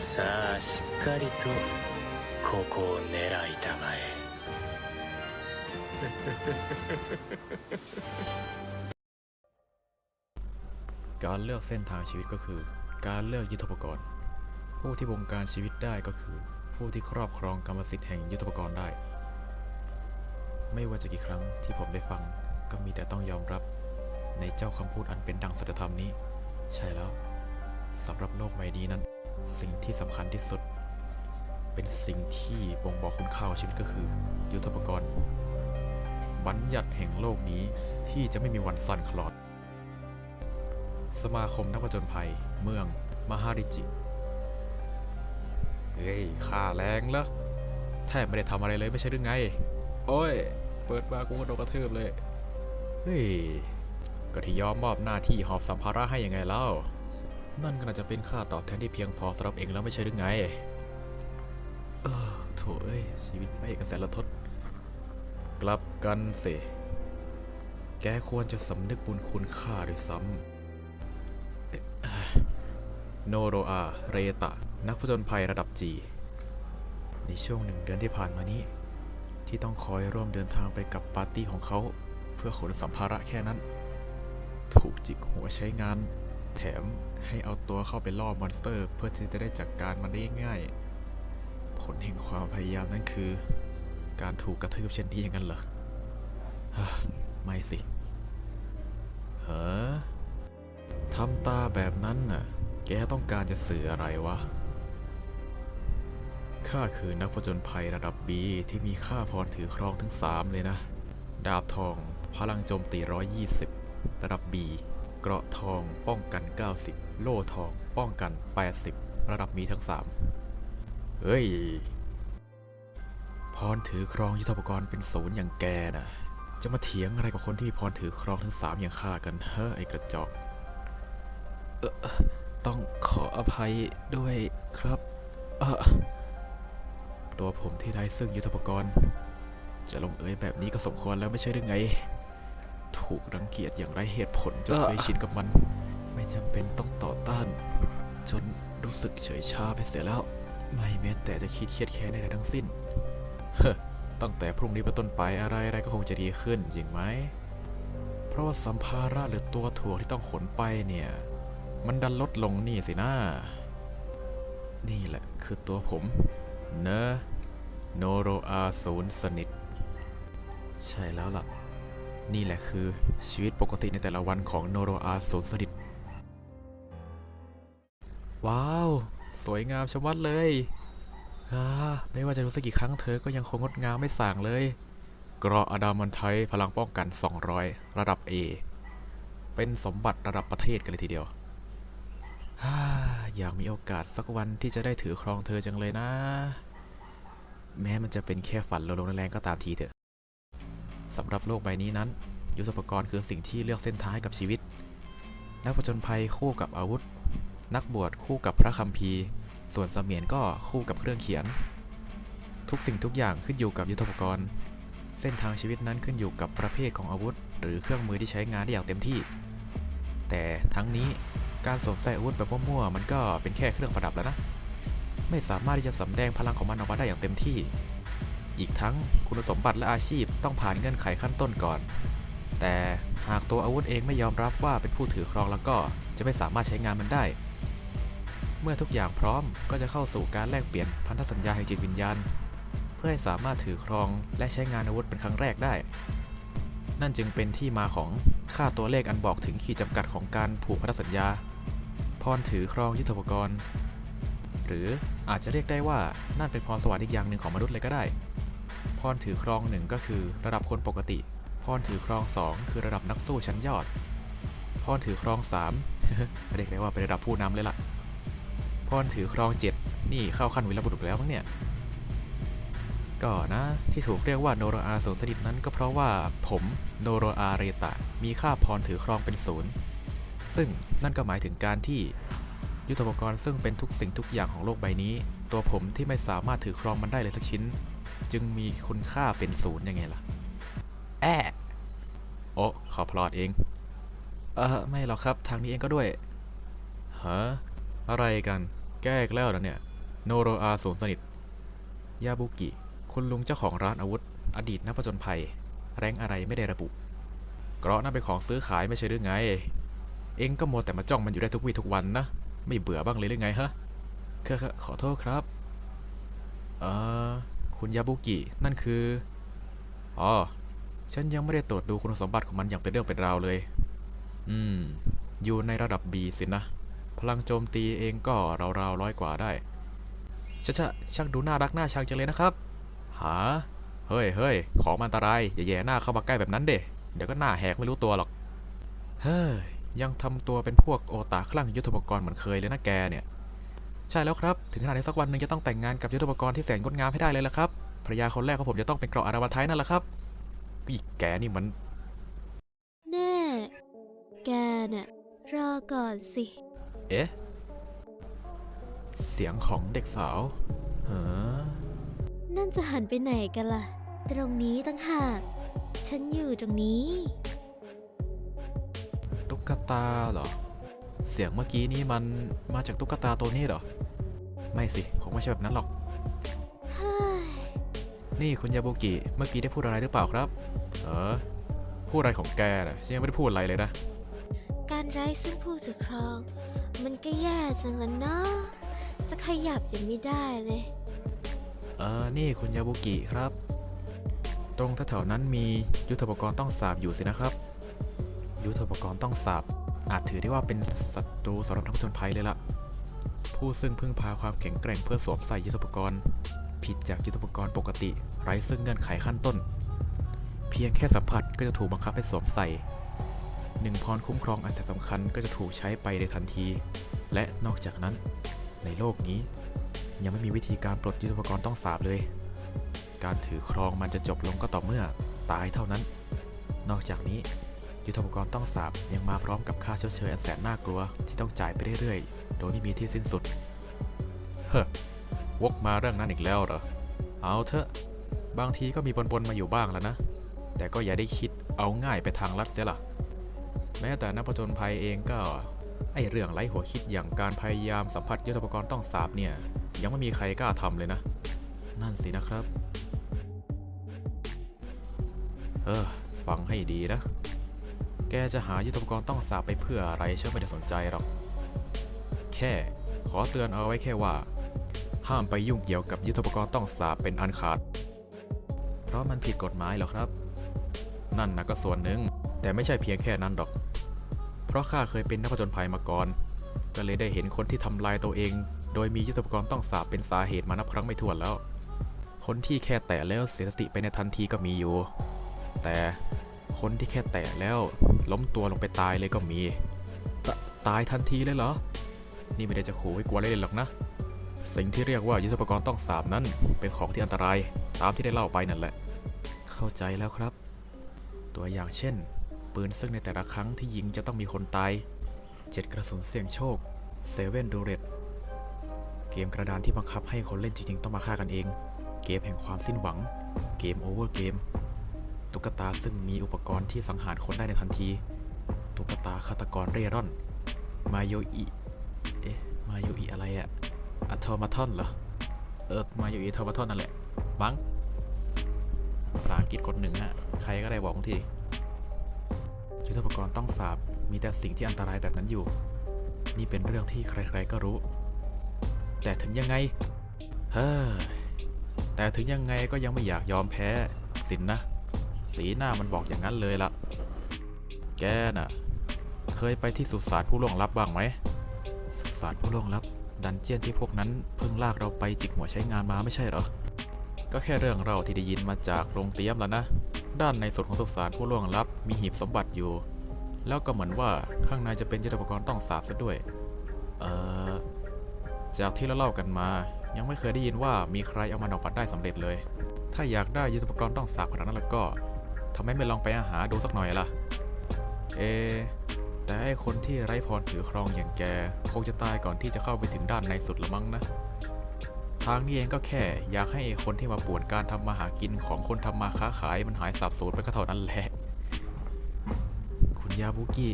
さあしっかりとここを狙いたまえ การเลือกเส้นทางชีวิตก็คือ การเลือกยุทโธปกรณ์ ผู้ที่บงการชีวิตได้ก็คือ ผู้ที่ครอบครองกรรมสิทธิ์แห่งยุทโธปกรณ์ได้ ไม่ว่าจะกี่ครั้งที่ผมได้ฟัง ก็มีแต่ต้องยอมรับ ในเจ้าคำพูดอันเป็นดังสัจธรรมนี้ ใช่แล้วสำหรับโลกใบนี้นั้น สิ่งที่สำคัญที่สุด เป็นสิ่งที่บ่งบอกคุณค่าของชีวิตก็คือ ยุทธปกรณ์ บัญญัติแห่งโลกนี้ที่จะไม่มีวันสั่นคลอน สมาคมนักผจญภัย เมืองมหาริจิ เฮ้ยค่าแรงเหรอแทบไม่ได้ทำอะไรเลยไม่ใช่หรือไง โอ้ย เปิดมากูก็โดนกระทืบเลย เฮ้ย ก็ที่ยอมมอบหน้าที่หอบสัมภาระให้ยังไงเล่า นั่นก็น่าจะเป็นค่าตอบแทนที่เพียงพอสำหรับเองแล้วไม่ใช่หรือไง เออโถเอ้ย ชีวิตไม่กระแสละทศกลับกันสิแกควรจะสำนึกบุญคุณค่าด้วยซ้ำโนโรอา เรตะ นักผจญภัยระดับจี ในช่วงหนึ่งเดือนที่ผ่านมานี้ ที่ต้องคอยร่วมเดินทางไปกับปาร์ตี้ของเขา เพื่อขนสัมภาระแค่นั้น ถูกจิกหัวใช้งาน แถม ให้เอาตัวเข้าไปล่อมอนสเตอร์ เพื่อที่จะได้จัดกการมันได้ง่าย ผลแห่งความพยายามนั้นคือ การถูกกระทืบเช่นนี้อย่างนั้นเหรอไม่สิเฮ้อทำตาแบบนั้นน่ะ แกต้องการจะสื่ออะไรวะ ข้าคือนักผจญภัยระดับ B ที่มีค่าพรถือครองถึง 3 เลยนะ ดาบทอง พลังโจมตี 120 ระดับ B เกราะทองป้องกัน 90 โล่ทองป้องกัน 80 ระดับมีทั้ง 3 เฮ้ย พรถือครองยุทธปกรณ์เป็นศูนย์อย่างแกน่ะจะมาเถียงอะไรกับคนที่มีพรถือครองถึง3 อย่างข้ากัน เฮ้อไอกระจอกเออต้องขออภัยด้วยครับเออตัวผมที่ได้ซึ่งยุทธปกรณ์ จะลงเอยแบบนี้ก็สมควรแล้วไม่ใช่หรือไง ถูกรังเกียจอย่างไรเหตุผลจนเคยชินกับมัน ไม่จำเป็นต้องต่อต้าน จนรู้สึกเฉยชาไปเสียแล้ว ไม่แม้แต่จะคิดเครียดแค้นใดๆทั้งสิ้นเฮ้อตั้งแต่พรุ่งนี้เป็นต้นไปอะไรอะไรๆก็คงจะดีขึ้นจริงไหม เพราะว่าสัมภาระหรือตัวถ่วงที่ต้องขนไปเนี่ย มันดันลดลงนี่สินะนี่แหละคือตัวผมเนอะโนโรอาศูนย์สนิท ใช่แล้วล่ะ นี่แหละคือชีวิตปกติในแต่ละวันของโนโรอาศูนสนิทว้าว สวยงามชะมัดเลยไม่ว่าจะรู้สักกี่ครั้งเธอก็ยังคงงดงามไม่ส่างเลยกราะอดามันไทยพลังป้องกัน 200 ระดับ A เป็นสมบัติระดับประเทศกันเลยทีเดียว อยากมีโอกาสสักวันที่จะได้ถือครองเธอจังเลยนะ แม้มันจะเป็นแค่ฝันลงๆแรงๆก็ตามทีเถอะ สำหรับโลกใบนี้นั้น ยุทธปกรณ์คือสิ่งที่เลือกเส้นทางให้กับชีวิต นักผจญภัยคู่กับอาวุธ นักบวชคู่กับพระคัมภีร์ ส่วนเสมียนก็คู่กับเครื่องเขียน ทุกสิ่งทุกอย่างขึ้นอยู่กับยุทธปกรณ์ เส้นทางชีวิตนั้นขึ้นอยู่กับประเภทของอาวุธ หรือเครื่องมือที่ใช้งานได้อย่างเต็มที่ แต่ทั้งนี้การสวมใส่อาวุธแบบมั่วๆมันก็เป็นแค่เครื่องประดับแล้วนะ ไม่สามารถที่จะสำแดงพลังของมันออกมาได้อย่างเต็มที่ อีกทั้งคุณสมบัติและอาชีพต้องผ่านเงื่อนไขขั้นต้นก่อน แต่หากตัวอาวุธเองไม่ยอมรับว่าเป็นผู้ถือครองแล้วก็จะไม่สามารถใช้งานมันได้ เมื่อทุกอย่างพร้อมก็จะเข้าสู่การแลกเปลี่ยนพันธสัญญาแห่งจิตวิญญาณ เพื่อให้สามารถถือครองและใช้งานอาวุธเป็นครั้งแรกได้ นั่นจึงเป็นที่มาของค่าตัวเลขอันบอกถึงขีดจำกัดของการผูกพันธสัญญา พรถือครองยุทธปกรณ์ หรืออาจจะเรียกได้ว่านั่นเป็นพรสวรรค์อีกอย่างหนึ่งของมนุษย์เลยก็ได้ พรถือครองหนึ่งก็คือระดับคนปกติ พรถือครองสองคือระดับนักสู้ชั้นยอด พรถือครองสามเรียกได้ว่าเป็นระดับผู้นำเลยล่ะ พรถือครองเจ็ดนี่เข้าขั้นวีรบุรุษแล้วมั้งเนี่ยก็นะที่ถูกเรียกว่าโนโรอาศูนย์สนิทนั้นก็เพราะว่าผมโนโรอาเรตะ มีค่าพรถือครองเป็นศูนย์ซึ่งนั่นก็หมายถึงการที่ยุทธปกรณ์ซึ่งเป็นทุกสิ่งทุกอย่างของโลกใบนี้ ตัวผมที่ไม่สามารถถือครองมันได้เลยสักชิ้น จึงมีคุณค่าเป็นศูนย์ยังไงล่ะ แอะโอ้ขอพลอดเอง เออไม่หรอกครับ ทางนี้เองก็ด้วยฮะอะไรกัน แก้แล้วเหรอเนี่ย โนโรอาสูงสนิท ยาบุกิ คุณลุงเจ้าของร้านอาวุธ อดีตนักผจญภัย แรงอะไรไม่ได้ระบุ เกราะนั่นเป็นของซื้อขายไม่ใช่หรือไง เองก็มัวแต่มาจ้องมันอยู่ได้ทุกวี่ทุกวันนะ ไม่เบื่อบ้างเลยหรือไงฮะ ขอขอขอโทษครับ เอ่อ คุณยาบุกิ นั่นคือ อ๋อ ฉันยังไม่ได้ตรวจดูคุณสมบัติของมันอย่างเป็นเรื่องเป็นราวเลย อืม อยู่ในระดับ B สินะ พลังโจมตีเองก็ราวๆร้อยกว่าได้ชะชะช่างดูน่ารักน่าชังจังเลยนะครับ หา เฮ้ยเฮ้ยของมันอันตราย อย่าแย่หน้าเข้ามาใกล้แบบนั้นเด้เดี๋ยวก็หน้าแหกไม่รู้ตัวหรอก เฮ้ย ยังทำตัวเป็นพวกโอตาคลั่งยุทโธปกรณ์เหมือนเคยเลยนะแกเนี่ย ใช่แล้วครับ ถึงขนาดในสักวันหนึ่งจะต้องแต่งงานกับยุทโธปกรณ์ที่แสนงดงามให้ได้เลยละครับภรรยาคนแรกของผมจะต้องเป็นเกราะอาราบันไทยนั่นแหละครับอีกแกนี่มัน แน่ แกน่ะรอก่อนสิ เอ๊ะ เสียงของเด็กสาวเฮ้อนั่นจะหันไปไหนกันล่ะ ตรงนี้ตั้งหาก ฉันอยู่ตรงนี้ ตุ๊กตาเหรอ เสียงเมื่อกี้นี้มันมาจากตุ๊กตาตัวนี้เหรอ ไม่สิคงไม่ใช่แบบนั้นหรอกเฮ้ยนี่คุณยาบุกิ เมื่อกี้ได้พูดอะไรหรือเปล่าครับ เออ พูดอะไรของแกนะฉันยังไม่ได้พูดอะไรเลยนะ การไร้ซึ่งผู้ถือครอง มันก็แย่จังแล้วเนาะจะขยับยังไม่ได้เลย เออ นี่คุณยาบุกิครับ ตรงแถวๆนั้นมียุทธปกรณ์ต้องสาบอยู่สินะครับ ยุทธปกรณ์ต้องสาบอาจถือได้ว่าเป็นศัตรูสำหรับนักผจญภัยเลยล่ะ ผู้ซึ่งพึ่งพาความแข็งแกร่งเพื่อสวมใส่ยุทธปกรณ์ ผิดจากยุทธปกรณ์ปกติ ไร้ซึ่งเงื่อนไขขั้นต้น เพียงแค่สัมผัสก็จะถูกบังคับให้สวมใส่หนึ่งพรคุ้มครองอันแสนสำคัญก็จะถูกใช้ไปในทันที และนอกจากนั้น ในโลกนี้ ยังไม่มีวิธีการปลดยุทธปกรณ์ต้องสาบเลย การถือครองมันจะจบลงก็ต่อเมื่อตายเท่านั้น นอกจากนี้ ยุทธปกรณ์ต้องสาบยังมาพร้อมกับค่าเชดเชยอันแสนน่ากลัวที่ต้องจ่ายไปเรื่อยๆ โดยไม่มีที่สิ้นสุด เฮ้อวกมาเรื่องนั้นอีกแล้วเหรอ เอาเถอะ บางทีก็มีปนๆมาอยู่บ้างแล้วนะ แต่ก็อย่าได้คิดเอาง่ายไปทางลัดเสียล่ะ แม้แต่นักผจญภัยเองก็ ไอเรื่องไร้หัวคิดอย่างการพยายามสัมผัสยุทธปกรณ์ต้องสาบเนี่ย ยังไม่มีใครกล้าทำเลยนะ นั่นสินะครับ เออ ฟังให้ดีนะ แกจะหายุทธปกรณ์ต้องสาบไปเพื่ออะไรฉันไม่ได้สนใจหรอก แค่ขอเตือนเอาไว้แค่ว่า ห้ามไปยุ่งเกี่ยวกับยุทธปกรณ์ต้องสาบเป็นอันขาด เพราะมันผิดกฎหมายเหรอครับ นั่นนะก็ส่วนหนึ่งแต่ไม่ใช่เพียงแค่นั้นหรอก เพราะข้าเคยเป็นนักผจญภัยมาก่อน ก็เลยได้เห็นคนที่ทำลายตัวเอง โดยมียุทธปกรณ์ต้องสาบเป็นสาเหตุมานับครั้งไม่ถ้วนแล้ว คนที่แค่แตะแล้วเสียสติไปในทันทีก็มีอยู่ แต่ คนที่แค่แตะแล้ว ล้มตัวลงไปตายเลยก็มีตตายทันทีเลยเหรอ นี่ไม่ได้จะขู่ให้กลัวเล่นหรอกนะ สิ่งที่เรียกว่ายุทธปกรณ์ต้องสาบนั้น เป็นของที่อันตรายตามที่ได้เล่าไปนั่นแหละ เข้าใจแล้วครับ ตัวอย่างเช่น ปืนซึ่งในแต่ละครั้งที่ยิงจะต้องมีคนตายเจ็ดกระสุนเสี่ยงโชคเซเว่นดูเรตเกมกระดานที่บังคับให้คนเล่นจริงๆ ต้องมาฆ่ากันเอง เกมแห่งความสิ้นหวัง เกมโอเวอร์เกม ตุ๊กตาซึ่งมีอุปกรณ์ที่สังหารคนได้ในทันที ตุ๊กตาฆาตกรเร่ร่อน มาโยอิ เอ๊ะ มาโยอิอะไรอะอะโทมาทอนเหรอ เออ มาโยอิโทมาทอนนั่นแหละมั้งภาษาอังกฤษกดหนึ่งอะใครก็ได้บอกทียุทธปกรณ์ต้องสาบ มีแต่สิ่งที่อันตรายแบบนั้นอยู่ นี่เป็นเรื่องที่ใครๆก็รู้ แต่ถึงยังไง เฮ้ยแต่ถึงยังไงก็ยังไม่อยากยอมแพ้สินนะ สีหน้ามันบอกอย่างนั้นเลยละแกน่ะ เคยไปที่สุสานผู้ล่วงลับบ้างไหม สุสานผู้ล่วงลับ ดันเจียนที่พวกนั้นเพิ่งลากเราไปจิกหัวใช้งานมาไม่ใช่เหรอ ก็แค่เรื่องเราที่ได้ยินมาจากโรงเตรียมแล้วนะ ด้านในสุดของสุสานผู้ล่วงลับ มีหีบสมบัติอยู่ แล้วก็เหมือนว่าข้างในจะเป็นยุทธปกรณ์ต้องสาบซะด้วย เอ่อ จากที่เราเล่ากันมา ยังไม่เคยได้ยินว่ามีใครเอามันออกมาได้สำเร็จเลยถ้าอยากได้ยุทธปกรณ์ต้องสาบขนาดนั้นแล้วก็ ทำไมไม่ลองไปหาดูสักหน่อยล่ะ เอ แต่ไอ้คนที่ไร้พรถือครองอย่างแก คงจะตายก่อนที่จะเข้าไปถึงด้านในสุดละมั้งนะ ทางนี้เองก็แค่ อยากให้คนที่มาป่วนการทำมาหากินของคนทำมาค้าขายมันหายสาบสูญไปก็เท่านั้นแหละ คุณยาบุกิ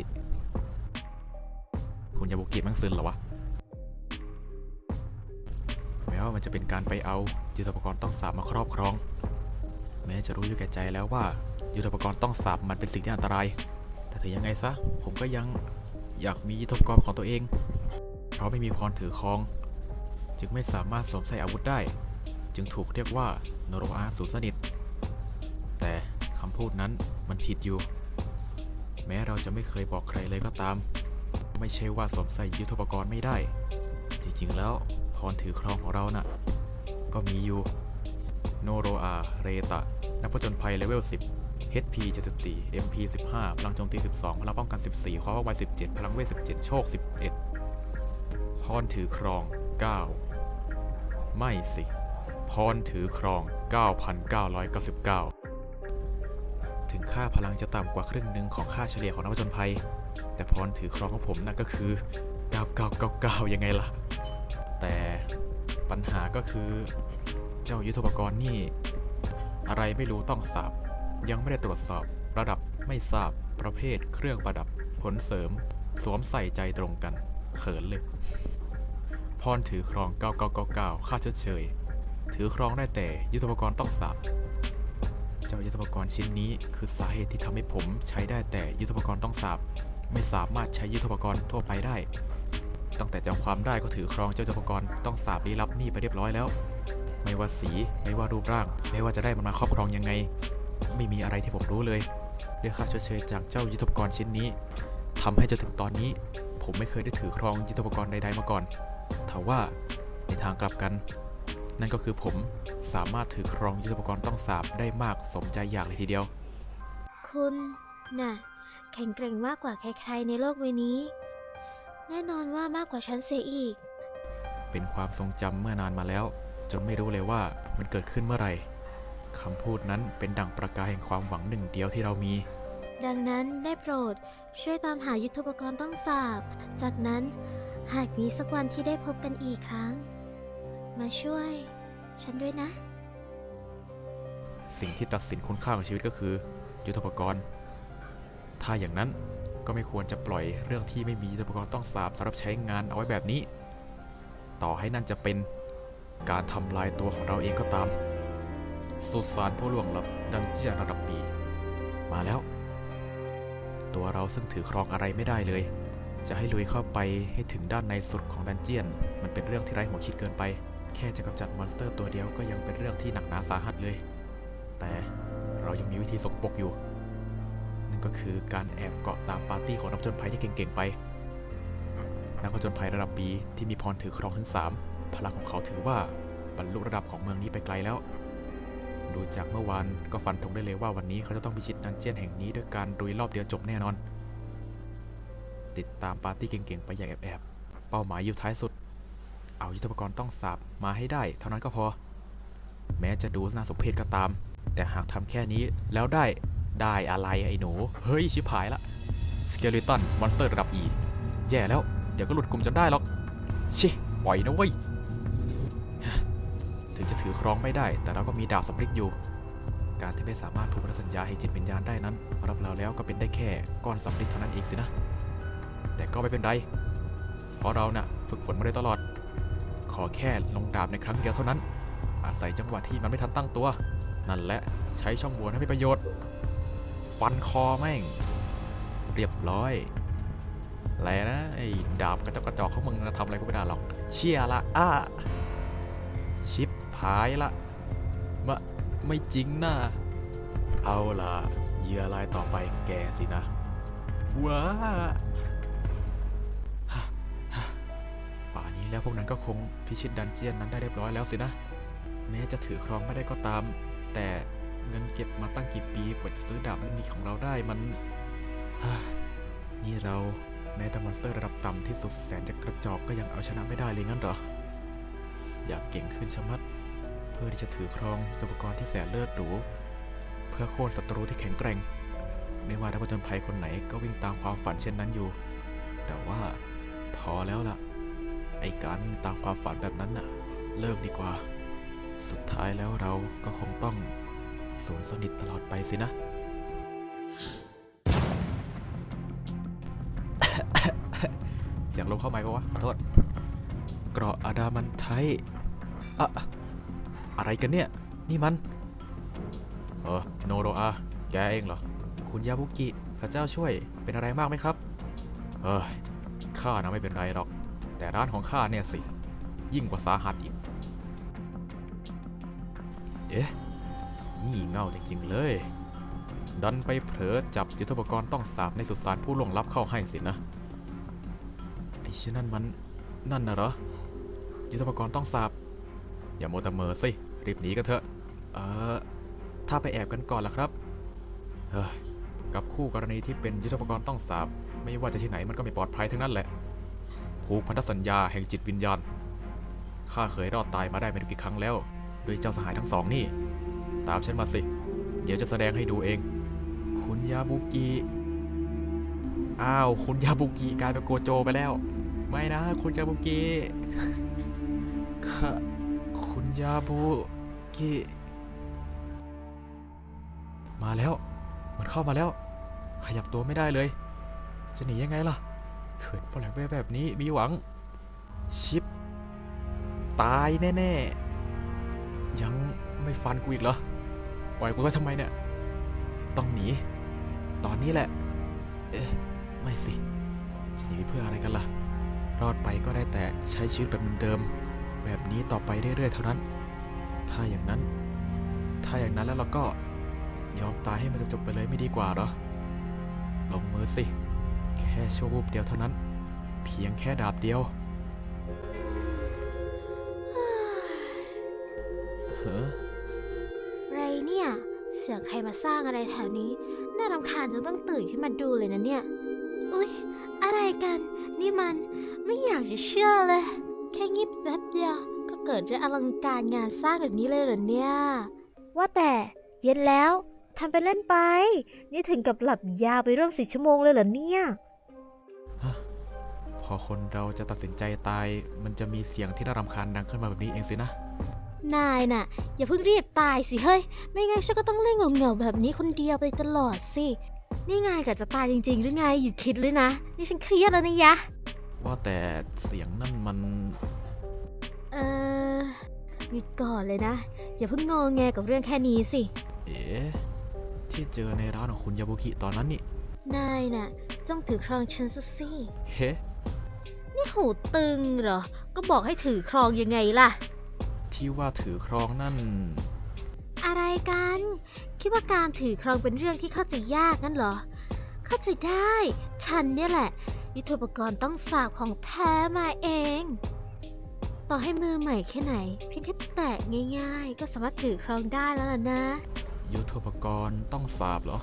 คุณยาบุกิมันซึนเหรอวะแม้ว่ามันจะเป็นการไปเอายุทธปกรณ์ต้องสาบมาครอบครอง แม้จะรู้อยู่แก่ใจแล้วว่า ยุทโธปกรณ์ต้องสาบมันเป็นสิ่งที่อันตราย แต่ถึงยังไงซะ ผมก็ยังอยากมียุทโธปกรณ์ของตัวเอง เพราะไม่มีพรถือครอง จึงไม่สามารถสวมใส่อาวุธได้ จึงถูกเรียกว่าโนโรอาสูสนิท แต่คำพูดนั้นมันผิดอยู่ แม้เราจะไม่เคยบอกใครเลยก็ตาม ไม่ใช่ว่าสวมใส่ยุทโธปกรณ์ไม่ได้ จริงๆแล้วพรถือครองของเราน่ะ ก็มีอยู่โนโรอาเรตะนักผจญภัยเลเวล10 HP 74 MP 15 พลังโจมตี 12 พลังป้องกัน 14 ความว่องไว 17 พลังเวท 17 โชค 11 พรถือครอง 9 ไม่สิ พรถือครอง 9,999 ถึงค่าพลังจะต่ำกว่าครึ่งหนึ่งของค่าเฉลี่ยของนักผจญภัย แต่พรถือครองของผมนั่นก็คือ 9999 ยังไงล่ะ แต่ปัญหาก็คือ เจ้ายุทธปกรณ์นี่ อะไรไม่รู้ต้องสาบ ยังไม่ได้ตรวจสอบ ระดับไม่ทราบประเภทเครื่องประดับ ผลเสริม สวมใส่ใจตรงกัน เขินเลย พรถือครอง 9999 ค่าชดเชย ถือครองได้แต่ยุทธปกรณ์ต้องสาบเจ้ายุทธปกรณ์ชิ้นนี้คือสาเหตุที่ทำให้ผมใช้ได้แต่ยุทธปกรณ์ต้องสาบไม่สามารถใช้ยุทธปกรณ์ทั่วไปได้ ตั้งแต่จำความได้ก็ถือครองเจ้ายุทธปกรณ์ต้องสาบลี้ลับนี่ไปเรียบร้อยแล้ว ไม่ว่าสี ไม่ว่ารูปร่าง ไม่ว่าจะได้มันมาครอบครองยังไง ไม่มีอะไรที่ผมรู้เลยด้วยค่าชดเชยจากเจ้ายุทธปกรณ์ชิ้นนี้ทำให้จนถึงตอนนี้ ผมไม่เคยได้ถือครองยุทธปกรณ์ใดๆมาก่อนทว่าในทางกลับกัน นั่นก็คือผมสามารถถือครองยุทธปกรณ์ต้องสาบได้มากสมใจอยากเลยทีเดียว คุณน่ะแข็งแกร่งมากกว่าใครๆในโลกใบนี้ แน่นอนว่ามากกว่าฉันเสียอีก เป็นความทรงจำเมื่อนานมาแล้ว จนไม่รู้เลยว่ามันเกิดขึ้นเมื่อไหร่ คำพูดนั้นเป็นดั่งประกายแห่งความหวังหนึ่งเดียวที่เรามี ดังนั้นได้โปรดช่วยตามหายุทธปกรณ์ต้องสาบ จากนั้นหากมีสักวันที่ได้พบกันอีกครั้ง มาช่วย ฉันด้วยนะ สิ่งที่ตัดสินคุณค่าของชีวิตก็คือ ยุทธปกรณ์ ถ้าอย่างนั้นก็ไม่ควรจะปล่อยเรื่องที่ไม่มียุทธปกรณ์ต้องสาบสำหรับใช้งานเอาไว้แบบนี้ ต่อให้นั่นจะเป็นการทำลายตัวของเราเองก็ตาม สุสานผู้ล่วงลับดันเจียนระดับปี มาแล้ว ตัวเราซึ่งถือครองอะไรไม่ได้เลย จะให้ลุยเข้าไปให้ถึงด้านในสุดของดันเจียน มันเป็นเรื่องที่ไร้หัวคิดเกินไป แค่จะกำจัดมอนสเตอร์ตัวเดียวก็ยังเป็นเรื่องที่หนักหนาสาหัสเลย แต่เรายังมีวิธีสกปรกอยู่ นั่นก็คือการแอบเกาะตามปาร์ตี้ของนักผจญภัยที่เก่งๆไป นักผจญภัยระดับปีที่มีพรถือครองถึง3พลังของเขาถือว่าบรรลุระดับของเมืองนี้ไปไกลแล้ว ดูจากเมื่อวานก็ฟันธงได้เลยว่าวันนี้เขาจะต้องพิชิตดันเจียนแห่งนี้ด้วยการดุยรอบเดียวจบแน่นอน ติดตามปาร์ตี้เก่งๆ ไปอย่างแอบๆ เป้าหมายอยู่ท้ายสุด เอายุทธปกรณ์ต้องสาบมาให้ได้ เท่านั้นก็พอ แม้จะดูน่าสมเพชก็ตาม แต่หากทำแค่นี้แล้วได้ได้อะไรไอ้หนู เฮ้ย ชิบหายละสเกลิตันมอนสเตอร์ระดับ E แย่แล้ว เดี๋ยวก็หลุดกลุ่มจนได้หรอกชิปล่อยนะเว้ย ถึงจะถือครองไม่ได้ แต่เราก็มีดาบสำริดอยู่ การที่ไม่สามารถผูกพันสัญญาให้จิตวิญญาณได้นั้นสำหรับเราแล้วก็เป็นได้แค่ก้อนสำริดเท่านั้นเองสินะ แต่ก็ไม่เป็นไร เพราะเราน่ะฝึกฝนมาโดยตลอด ขอแค่ลงดาบในครั้งเดียวเท่านั้น อาศัยจังหวะที่มันไม่ทันตั้งตัว นั่นแหละใช้ช่องโหว่ให้เป็นประโยชน์ ฟันคอแม่ง เรียบร้อยอะไรนะไอ้ดาบกระจกกระจอกของมึงนะทำอะไรก็ไม่ได้หรอก เชี่ยละอ้าชิป หายละมะไม่จริงนะเอาล่ะเหยื่อรายต่อไปแกสินะว้าป่านี้แล้วพวกนั้นก็คงพิชิตดันเจียนนั้นได้เรียบร้อยแล้วสินะ แม้จะถือครองไม่ได้ก็ตาม แต่เงินเก็บมาตั้งกี่ปีกว่าจะซื้อดาบเล่มนี้ของเราได้มันฮ่านี่เราแม้แต่มอนสเตอร์ระดับต่ำที่สุดแสนจะกระจอกก็ยังเอาชนะไม่ได้เลยงั้นเหรอ อยากเก่งขึ้นชะมัด พื่อที่จะถือครองอุปกรณ์ที่แสนเลิศหรูเพื่อโค่นศัตรูที่แข็งแกร่ง ไม่ว่านักผจญภัยคนไหนก็วิ่งตามความฝันเช่นนั้นอยู่ แต่ว่าพอแล้วล่ะ ไอการวิ่งตามความฝันแบบนั้นน่ะ เลิกดีกว่า สุดท้ายแล้วเราก็คงต้องสูญสนิทตลอดไปสินะ เสียงลมเข้าไหมปะวะ ขอโทษ เกราะอะดามันไทต์อะ อะไรกันเนี่ย นี่มัน เออโนโรอา แกเองเหรอ คุณยาบุกิ พระเจ้าช่วย เป็นอะไรมากไหมครับ เอ้ยข้านะไม่เป็นไรหรอก แต่ร้านของข้าเนี่ยสิ ยิ่งกว่าสาหัสอีก เอ๊ะงี่เง่าจริงๆเลย ดันไปเผลอจับยุทธปกรณ์ต้องสาบในสุสานผู้ล่วงลับเข้าให้สินะ ไอ้ชิ้นนั่นมัน นั่นน่ะเหรอ ยุทธปกรณ์ต้องสาบอย่าโมวแต่เมอสิ รีบหนีกันเถอะ เออ ถ้าไปแอบกันก่อนล่ะครับ เฮ้ย กับคู่กรณีที่เป็นยุทธปกรณ์ต้องสาบ ไม่ว่าจะที่ไหนมันก็ไม่ปลอดภัยทั้งนั้นแหละผูกพันธสัญญาแห่งจิตวิญญาณ ข้าเคยรอดตายมาได้ไม่รู้กี่ครั้งแล้ว ด้วยเจ้าสหายทั้งสองนี่ ตามฉันมาสิ เดี๋ยวจะแสดงให้ดูเอง คุณยาบุกิ อ้าว คุณยาบุกิกลายเป็นโกโจไปแล้ว ไม่นะ คุณยาบุกิค่ะ ยาบุกิมาแล้ว มันเข้ามาแล้ว ขยับตัวไม่ได้เลย จะหนียังไงล่ะเขินปล่อยไปแบบนี้มีหวัง ชิป ตายแน่ๆ ยังไม่ฟันกูอีกเหรอ ปล่อยกูไว้ทำไมเนี่ย ต้องหนี ตอนนี้แหละ เอ๊ะ ไม่สิ จะหนีเพื่ออะไรกันล่ะ รอดไปก็ได้แต่ใช้ชีวิตแบบเดิม แบบนี้ต่อไปเรื่อยๆเท่านั้น ถ้าอย่างนั้น ถ้าอย่างนั้นแล้วเราก็ยอมตายให้มันจบๆไปเลยไม่ดีกว่าเหรอ ลงมือสิ แค่ชั่ววูบเดียวเท่านั้น เพียงแค่ดาบเดียว เฮ้อไรเนี่ย เสียงใครมาสร้างอะไรแถวนี้ น่ารำคาญจนต้องตื่นขึ้นมาดูเลยนะเนี่ย อุ๊ย อะไรกัน นี่มันไม่อยากจะเชื่อเลยแค่งีบแป๊บเดียวก็เกิดเรื่องอลังการงานสร้างแบบนี้เลยเหรอเนี่ย ว่าแต่เย็นแล้วทำไปเล่นไป นี่ถึงกับหลับยาวไปร่วมสิชั่วโมงเลยเหรอเนี่ย พอคนเราจะตัดสินใจตาย มันจะมีเสียงที่น่ารำคาญดังขึ้นมาแบบนี้เองสินะ นายน่ะ อย่าเพิ่งรีบตายสิเฮ้ย ไม่งั้นฉันก็ต้องเล่นเหงาๆแบบนี้คนเดียวไปตลอดสิ นี่ไงกะจะตายจริงๆหรือไงหยุดคิดเลยนะ นี่ฉันเครียดแล้วนะยะ ว่าแต่เสียงนั่นมัน เออหยุดก่อนเลยนะ อย่าเพิ่งงอแงกับเรื่องแค่นี้สิ เอ๊ะที่เจอในร้านของคุณยาบุกิตอนนั้นนี่ นายน่ะจ้องถือครองฉันซะสิ เฮ้ นี่หูตึงเหรอ ก็บอกให้ถือครองยังไงล่ะ ที่ว่าถือครองนั่น อะไรกัน คิดว่าการถือครองเป็นเรื่องที่เข้าใจยากงั้นเหรอ เข้าใจได้ ฉันเนี่ยแหละยุทโธปกรณ์ต้องสาบของแท้มาเอง ต่อให้มือใหม่แค่ไหนเพียงแค่แตะง่ายๆ ก็สามารถถือครองได้แล้วล่ะนะ ยุทโธปกรณ์ต้องสาบเหรอ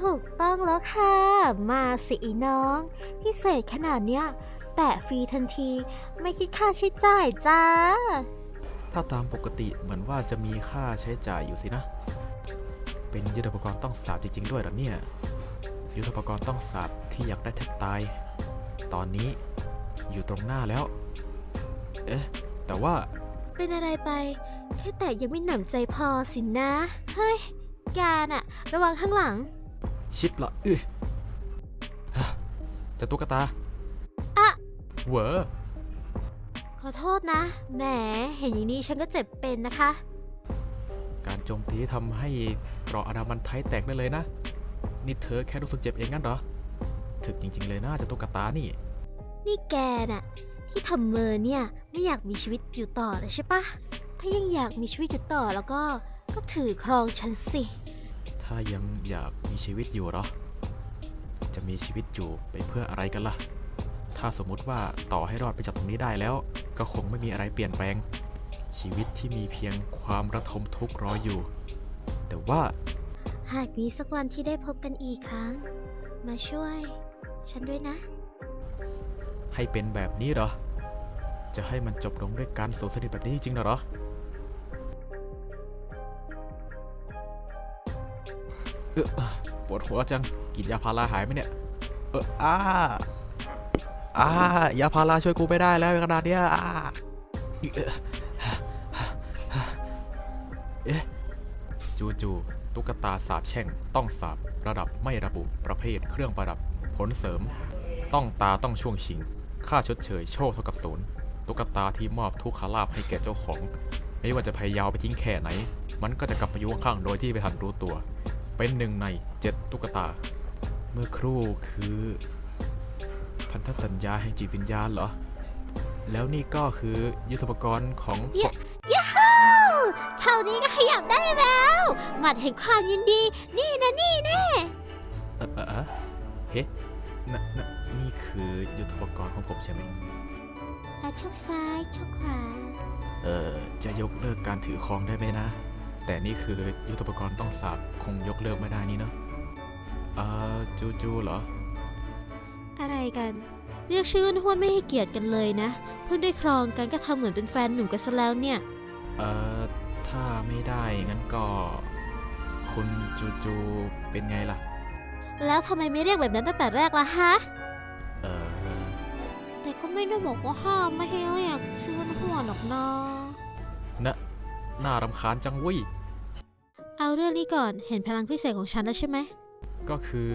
ถูกต้องแล้วค่ะ มาสิอีน้อง พิเศษขนาดเนี้ยแตะฟรีทันที ไม่คิดค่าใช้จ่ายจ้า ถ้าตามปกติเหมือนว่าจะมีค่าใช้จ่ายอยู่สินะ เป็นยุทธปกรณ์ต้องสาบจริงๆด้วยเหรอเนี่ย ยุทธปกรณ์ต้องสาบที่อยากได้แทบตาย ตอนนี้อยู่ตรงหน้าแล้วเอ๊ะ แต่ว่าเป็นอะไรไปแค่แต่ยังไม่หนำใจพอสินะเฮ้ยแกน่ะ ระวังข้างหลัง ชิปละอื้อฮะจะตุ๊กตาอะ เหวอขอโทษนะ แหม เห็นอย่างนี้ฉันก็เจ็บเป็นนะคะ การโจมตีทำให้เกราะอนามันไทยแตกได้เลยนะ นี่เธอแค่รู้สึกเจ็บเองงั้นเหรอ ถึกจริงๆเลยนะเจะตุ๊กตานี่ นี่แกน่ะ ที่ทำเมอเนี่ยไม่อยากมีชีวิตอยู่ต่อเลยใช่ปะ ถ้ายังอยากมีชีวิตอยู่ต่อแล้วก็ก็ถือครองฉันสิ ถ้ายังอยากมีชีวิตอยู่เหรอ จะมีชีวิตอยู่ไปเพื่ออะไรกันล่ะ ถ้าสมมุติว่าต่อให้รอดไปจากตรงนี้ได้แล้ว ก็คงไม่มีอะไรเปลี่ยนแปลง ชีวิตที่มีเพียงความระทมทุกข์รออยู่ แต่ว่าหากมีสักวันที่ได้พบกันอีกครั้ง มาช่วย ฉันด้วยนะ ให้เป็นแบบนี้เหรอ จะให้มันจบลงด้วยการสูญสนิทแบบนี้จริงเหรอ เออปวดหัวจัง กินยาพาราหายไหมเนี่ย เอออ้าอ้ายาพาราช่วยกูไม่ได้แล้วขนาดเนี้ยอ้าเอ๊ะจู่ๆตุ๊กตาสาบแช่ง ต้องสาบระดับไม่ระบุประเภทเครื่องประดับ ผลเสริม ต้องตาต้องช่วงชิง ค่าชดเชยโชคเท่ากับศูนย์ตุ๊กตาที่มอบทุกขลาภให้แก่เจ้าของ ไม่ว่าจะพยายามไปทิ้งแค่ไหน มันก็จะกลับมาอยู่ข้างๆโดยที่ไม่ทันรู้ตัว เป็นหนึ่งในเจ็ดตุ๊กตา เมื่อครู่คือ พันธสัญญาแห่งจิตวิญญาณเหรอ แล้วนี่ก็คือยุทธปกรณ์ของยะยาฮูเท่านี้ก็ขยับได้แล้วหมัดแห่งความยินดี นี่นะนี่แน่เอ่อเอ่อเอ่อเฮ้นนนี่ คือยุทธปกรณ์ของผมใช่ไหมอะชกซ้ายชกขวา เออจะยกเลิกการถือครองได้ไหมนะ แต่นี่คือยุทธปกรณ์ต้องสาบคงยกเลิกไม่ได้นี่เนอะเอ่อจูจูเหรอ อะไรกัน เรียกชื่อห้วนไม่ให้เกียรติกันเลยนะ เพิ่งได้ครองกันก็ทำเหมือนเป็นแฟนหนุ่มกันซะแล้วเนี่ย เอ่อ ถ้าไม่ได้งั้นก็ คุณจูจูเป็นไงล่ะ แล้วทำไมไม่เรียกแบบนั้นตั้งแต่แรกล่ะฮะเอ่อแต่ ก็ไม่ได้บอกว่าห้ามไม่ให้เรียกชื่อห้วนหรอกนะนะน่ารำคาญจังเวุ้ยเอาเรื่องนี้ก่อนเห็นพลังพิเศษของฉันแล้วใช่ไหม ก็คือ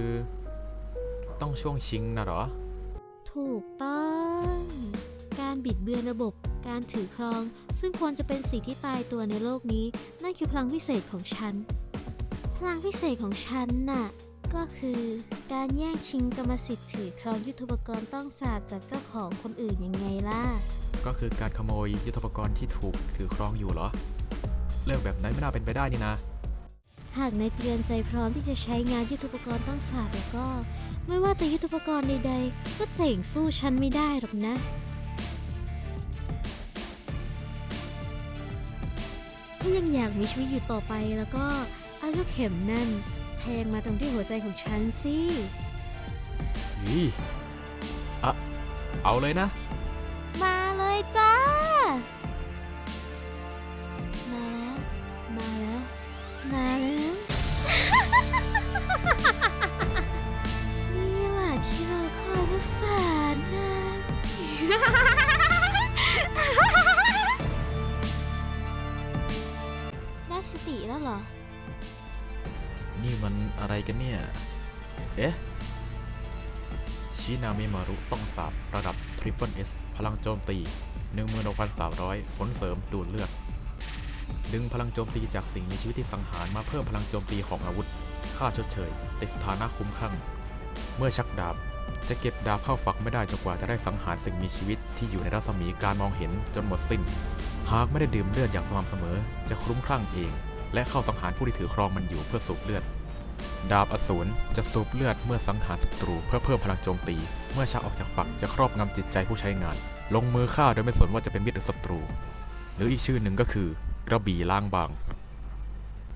ต้องช่วงชิงนะเหรอ ถูกต้อง การบิดเบือนระบบการถือครอง ซึ่งควรจะเป็นสิ่งที่ตายตัวในโลกนี้ นั่นคือพลังพิเศษของฉัน พลังพิเศษของฉันน่ะ ก็คือ การแย่งชิงกรรมสิทธิ์ถือครองยุทโธปกรณ์ต้องศาสตร์จากเจ้าของคนอื่นยังไงล่ะ ก็คือการขโมยยุทธปกรณ์ที่ถูกถือครองอยู่เหรอ เรื่องแบบนั้นไม่น่าเป็นไปได้นี่นะ หากนายเตรียมใจพร้อมที่จะใช้งานยุทโธปกรณ์ต้องศาสตร์แล้วก็ ไม่ว่าจะยุทโธปกรณ์ใดๆ ก็เจ๋งสู้ฉันไม่ได้หรอกนะถ้ายังอยากมีชีวิตอยู่ต่อไปแล้วก็เอาเจ้าเข็มนั่น แทงมาตรงที่หัวใจของฉันสิอีอะเอาเลยนะ มาเลยจ้า มาแล้ว มาแล้ว มาแล้ว กันเนี่ย เอ๊ะ ชินามิมารุต้องสาบระดับ Triple S พลังโจมตี 16,300 ผลเสริมดูดเลือด ดึงพลังโจมตีจากสิ่งมีชีวิตที่สังหารมาเพิ่มพลังโจมตีของอาวุธ ค่าชดเชย ติดสถานะคุ้มข้างเมื่อชักดาบ จะเก็บดาบเข้าฝักไม่ได้จนกว่าจะได้สังหารสิ่งมีชีวิตที่อยู่ในรัศมีการมองเห็นจนหมดสิ้น หากไม่ได้ดื่มเลือดอย่างสม่ำเสมอ จะคลุ้มคลั่งเอง และเข้าสังหารผู้ที่ถือครองมันอยู่เพื่อสูบเลือด ดาบอสูรจะสูบเลือดเมื่อสังหารศัตรูเพื่อเพิ่มพลังโจมตี เมื่อชักออกจากฝักจะครอบงำจิตใจผู้ใช้งาน ลงมือฆ่าโดยไม่สนว่าจะเป็นมิตรหรือศัตรู หรืออีกชื่อหนึ่งก็คือ กระบี่ล้างบาง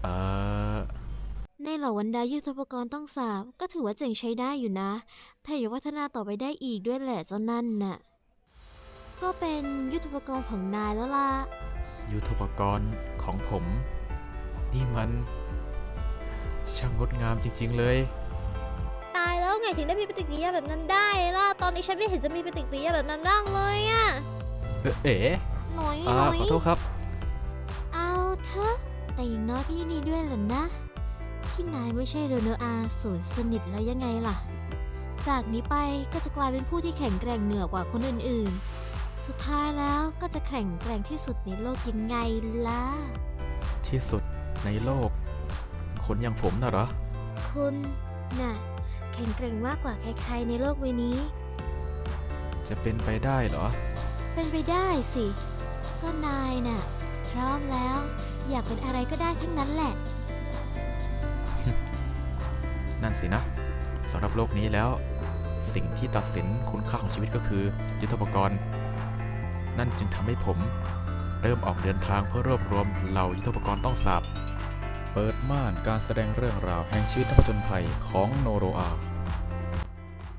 เอ่อในเหล่าบรรดายุทธปกรณ์ต้องสาบก็ถือว่าเจ๋งใช้ได้อยู่นะถ้าอยากพัฒนาต่อไปได้อีกด้วยแหละเจ้านั่นน่ะ ก็เป็นยุทธปกรณ์ของนายแล้วล่ะ ยุทธปกรณ์ของผม นี่มัน ช่างงดงามจริง ๆ เลย ตายแล้วไงถึงได้มีปฏิกิริยาแบบนั้นได้ล่ะ ตอนนี้ฉันไม่เห็นจะมีปฏิกิริยาแบบนั้นบ้างเลยอะเอ๊ะเอ๋หน่อยอ่าหน่อยขอโทษครับ เอาเถอะแต่อย่างน้อยพี่นี่ด้วยแหละนะ ที่นายไม่ใช่โรโนอาศูนย์สนิทแล้วยังไงล่ะ จากนี้ไปก็จะกลายเป็นผู้ที่แข็งแกร่งเหนือกว่าคนอื่นๆ สุดท้ายแล้วก็จะแข็งแกร่งที่สุดในโลกยังไงล่ะ ที่สุดในโลก คนอย่างผมน่ะเหรอ คุณน่ะ แข็งแกร่งมากกว่าใคร ๆ ในโลกใบนี้ จะเป็นไปได้เหรอ เป็นไปได้สิ ก็นายน่ะ พร้อมแล้ว อยากเป็นอะไรก็ได้ทั้งนั้นแหละ นั่นสินะสำหรับโลกนี้แล้ว สิ่งที่ตัดสินคุณค่าของชีวิตก็คือ ยุทธปกรณ์ นั่นจึงทำให้ผม เริ่มออกเดินทางเพื่อรวบรวมเหล่ายุทธปกรณ์ต้องสาบ เปิดม่านการแสดงเรื่องราวแห่งชีวิตนักผจญภัยของโนโรอา